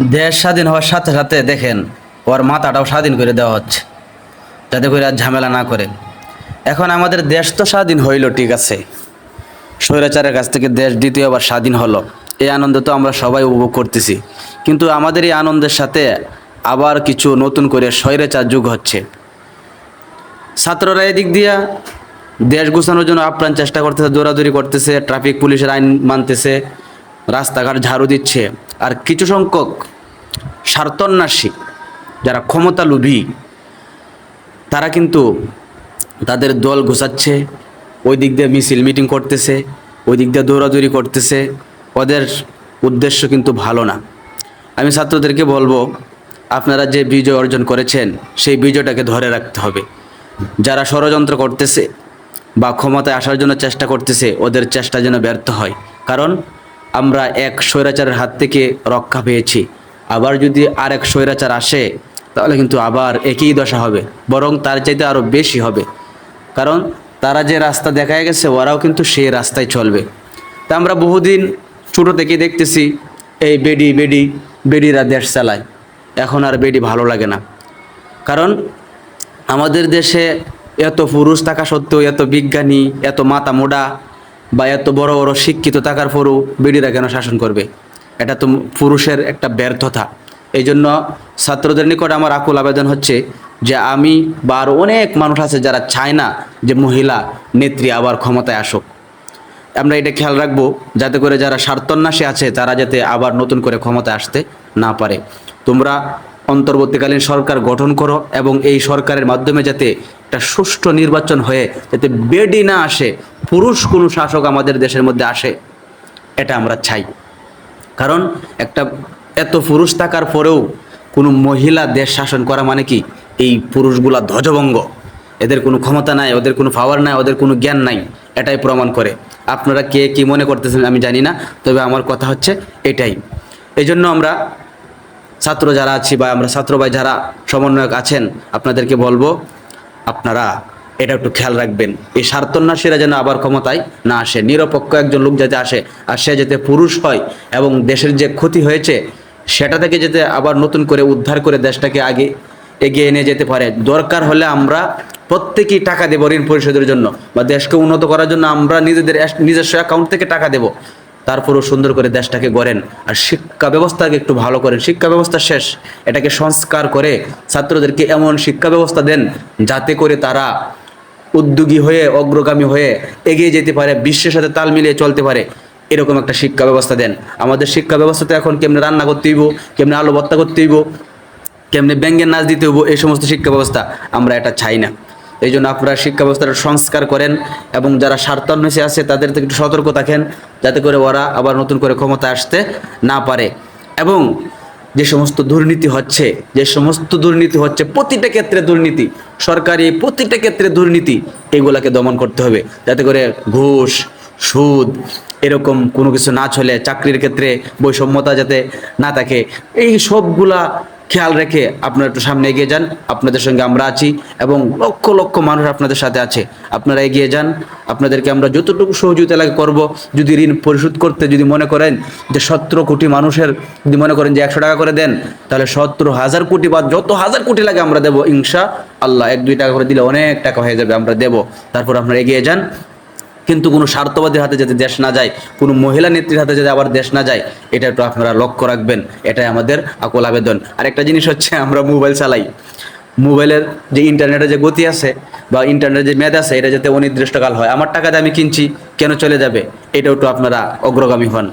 দেশ স্বাধীন হওয়ার সাথে সাথে দেখেন, ওর মাথাটাও স্বাধীন করে দেওয়া হচ্ছে, যাতে করে আর ঝামেলা না করে। এখন আমাদের দেশ তো স্বাধীন হইল, ঠিক আছে। স্বৈরাচারের কাছ থেকে দেশ দ্বিতীয়বার স্বাধীন হলো। এই আনন্দ তো আমরা সবাই উপভোগ করতেছি। কিন্তু আমাদের এই আনন্দের সাথে আবার কিছু নতুন করে স্বৈরাচার যুগ হচ্ছে। ছাত্ররা এদিক দিয়া দেশ গুছানোর জন্য আপ্রাণ চেষ্টা করতেছে, দৌড়াদৌড়ি করতেছে, ট্রাফিক পুলিশের আইন মানতেছে। রাস্তাঘাট ঝাড়ু দিচ্ছে। আর কিছু সংখ্যক স্বার্থন্যাসী যারা ক্ষমতা লোভী, তারা কিন্তু তাদের দল ঘুষাচ্ছে, ওই দিক দিয়ে মিছিল মিটিং করতেছে, ওই দিক দিয়ে দৌড়াদৌড়ি করতেছে। ওদের উদ্দেশ্য কিন্তু ভালো না। আমি ছাত্রদেরকে বলব, আপনারা যে বিজয় অর্জন করেছেন, সেই বিজয়টাকে ধরে রাখতে হবে। যারা ষড়যন্ত্র করতেছে বা ক্ষমতায় আসার জন্য চেষ্টা করতেছে, ওদের চেষ্টা যেন ব্যর্থ হয়। কারণ আমরা এক স্বৈরাচারের হাত থেকে রক্ষা পেয়েছি। আবার যদি আর এক স্বৈরাচার আসে, তাহলে কিন্তু আবার একই দশা হবে, বরং তার চাইতে আরও বেশি হবে। কারণ তারা যে রাস্তা দেখা গেছে, ওরাও কিন্তু সেই রাস্তায় চলবে। তা আমরা বহুদিন ছোটো থেকে দেখতেছি, এই বেডি বেডি, বেডিরা দেশ চালায়। এখন আর বেডি ভালো লাগে না। কারণ আমাদের দেশে এত পুরুষ থাকা সত্ত্বেও, এত বিজ্ঞানী, এত মাতা মোডা বা এত বড় বড় শিক্ষিত থাকার পরও বিডিরা কেন শাসন করবে? এটা তো পুরুষের একটা ব্যর্থতা। এই জন্য ছাত্রদের নিকট আমার আকুল আবেদন হচ্ছে যে আমি বা আরও অনেক মানুষ আছে যারা চায় না যে মহিলা, নেত্রী আবার ক্ষমতায় আসুক। আমরা এটা খেয়াল রাখব যাতে করে যারা স্বার্থন্যাসী আছে তারা যাতে আবার নতুন করে ক্ষমতায় আসতে না পারে। তোমরা অন্তর্বর্তীকালীন সরকার গঠন করো এবং এই সরকারের মাধ্যমে যাতে একটা সুষ্ঠু নির্বাচন হয়ে যাতে বেডি না আসে, পুরুষ কোনো শাসক আমাদের দেশের মধ্যে আসে, এটা আমরা চাই। কারণ একটা এত পুরুষ থাকার পরেও কোনো মহিলা দেশ শাসন করা মানে কি? এই পুরুষগুলা ধ্বজভঙ্গ। এদের কোনো ক্ষমতা নাই, ওদের কোনো পাওয়ার নাই, ওদের কোনো জ্ঞান নাই, এটাই প্রমাণ করে। আপনারা কে কি মনে করতেছেন আমি জানি না, তবে আমার কথা হচ্ছে এটাই। এই জন্য আমরা ছাত্র যারা আছি বা আমরা ছাত্র ভাই যারা সমন্বয়ক আছেন, আপনাদেরকে বলব আপনারা এটা একটু খেয়াল রাখবেন। এই স্বার্থন্যাসীরা যেন আবার ক্ষমতায় না আসে, নিরপেক্ষ একজন লোক যাতে আসে আর সে যাতে পুরুষ হয় এবং দেশের যে ক্ষতি হয়েছে, সেটা থেকে যাতে আবার নতুন করে উদ্ধার করে দেশটাকে আগে এগিয়ে নিয়ে যেতে পারে। দরকার হলে আমরা প্রত্যেকেই টাকা দেবো ঋণ পরিশোধের জন্য বা দেশকে উন্নত করার জন্য আমরা নিজেদের নিজস্ব অ্যাকাউন্ট থেকে টাকা দেব। তারপরও সুন্দর করে দেশটাকে গড়েন আর শিক্ষা ব্যবস্থাকে একটু ভালো করেন। শিক্ষা ব্যবস্থা শেষ। এটাকে সংস্কার করে ছাত্রদেরকে এমন শিক্ষা ব্যবস্থা দেন যাতে করে তারা উদ্যোগী হয়ে, অগ্রগামী হয়ে এগিয়ে যেতে পারে, বিশ্বের সাথে তাল মিলিয়ে চলতে পারে। এরকম একটা শিক্ষা ব্যবস্থা দেন। আমাদের শিক্ষা ব্যবস্থাতে এখন কেমনে রান্না করতে হইব, কেমনে আলু ভর্তা করতে হইব, কেমনে ব্যাঙ্গের নাচ দিতে হইব, এই সমস্ত শিক্ষা ব্যবস্থা আমরা এটা চাই না। এই জন্য আপনারা শিক্ষা ব্যবস্থাটা সংস্কার করেন এবং যারা স্বার্থান্বেষী আছে, তাদের থেকে একটু সতর্ক থাকেন যাতে করে ওরা আবার নতুন করে ক্ষমতায় আসতে না পারে। এবং যে সমস্ত দুর্নীতি হচ্ছে, যে সমস্ত দুর্নীতি হচ্ছে প্রতিটা ক্ষেত্রে দুর্নীতি, সরকারি প্রতিটা ক্ষেত্রে দুর্নীতি, এগুলাকে দমন করতে হবে। যাতে করে ঘুষ, সুদ এরকম কোনো কিছু না চলে, চাকরির ক্ষেত্রে বৈষম্যতা যাতে না থাকে। এই সবগুলা খেয়াল রেখে আপনারা একটু সামনে এগিয়ে যান। আপনাদের সঙ্গে আমরা আছি এবং লক্ষ লক্ষ মানুষ আপনাদের সাথে আছে। আপনারা এগিয়ে যান। আপনাদেরকে আমরা যতটুকু সহযোগিতা লাগে করব। যদি ঋণ পরিশোধ করতে যদি মনে করেন যে সতেরো কোটি মানুষের যদি মনে করেন যে একশো টাকা করে দেন, তাহলে সতেরো হাজার কোটি বা যত হাজার কোটি লাগে আমরা দেবো, ইনশা আল্লাহ। এক, দুই টাকা করে দিলে অনেক টাকা হয়ে যাবে, আমরা দেবো। তারপর আপনারা এগিয়ে যান। কিন্তু কোনো স্বার্থবাদীর হাতে যাতে দেশ না যায়, কোনো মহিলা নেত্রীর হাতে যাতে আবার দেশ না যায়, এটা একটু আপনারা লক্ষ্য রাখবেন। এটাই আমাদের আকল আবেদন। আর একটা জিনিস হচ্ছে, আমরা মোবাইল চালাই। মোবাইলের যে ইন্টারনেটের যে গতি আছে বা ইন্টারনেটের যে মেয়াদ আছে, এটা যাতে অনির্দিষ্টকাল হয়। আমার টাকা দিয়ে আমি কিনছি, কেন চলে যাবে? এটাও একটু আপনারা অগ্রগামী হন।